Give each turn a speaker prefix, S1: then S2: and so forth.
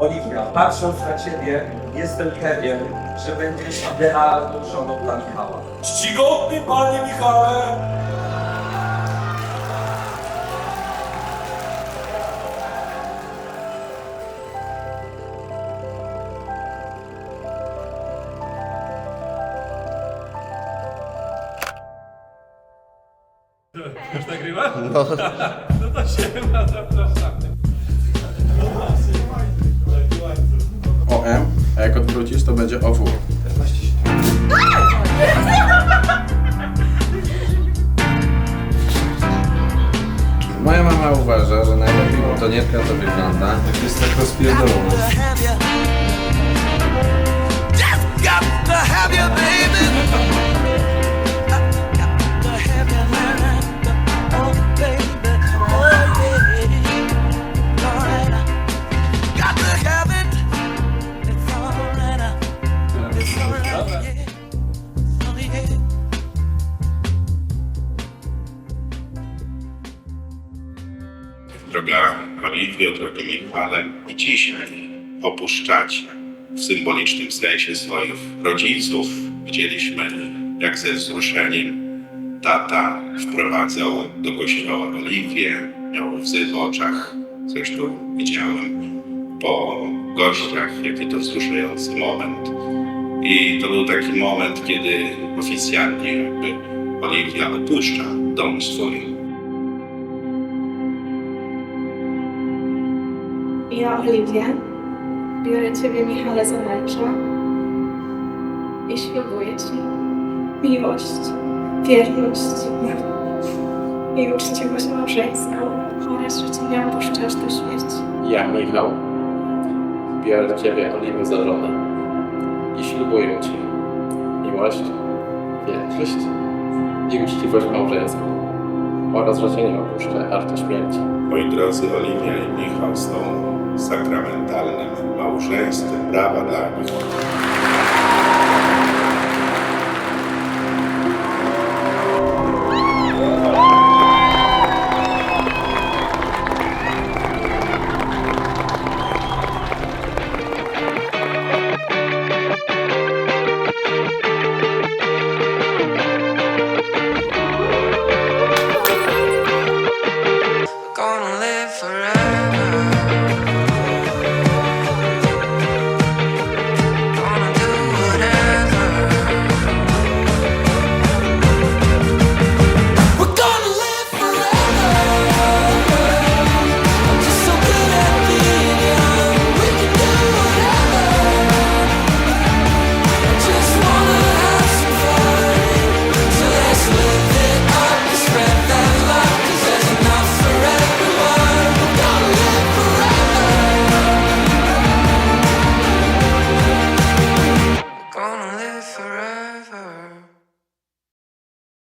S1: Oliwia, patrząc na Ciebie, jestem pewien, że będziesz idealną żoną dla Michała.
S2: Czcigodny panie Michale! Już nagrywa? No. no to się na zapraszamy.
S3: odwrócisz, to będzie OW. Moja mama uważa, że najlepiej to nietka to wygląda. Jest tak rozpierdolona.
S4: Got to have you, baby.
S5: Droga Oliwio, droga Michale, i dzisiaj opuszczacie w symbolicznym sensie swoich rodziców. Widzieliśmy, jak ze wzruszeniem tata wprowadzał do kościoła Oliwię, miał łzy w oczach. Zresztą widziałem po gościach, jaki to wzruszający moment. I to był taki moment, kiedy oficjalnie jakby Oliwia opuszcza dom swój.
S6: Ja, Oliwie, biorę Ciebie, Michale, za męża i ślubuję Ci miłość, wierność i uczciwość małżeńską oraz, że Cię nie opuszczasz do śmierci.
S7: Ja, Michał, biorę Ciebie, Oliwę, za żonę i ślubuję Ci miłość, wierność i uczciwość małżeńską oraz, że Cię nie opuszczę aż do śmierci.
S5: Moi drodzy, Oliwia i Michał są sakramentalnym małżeństwem. Brawa dla nich.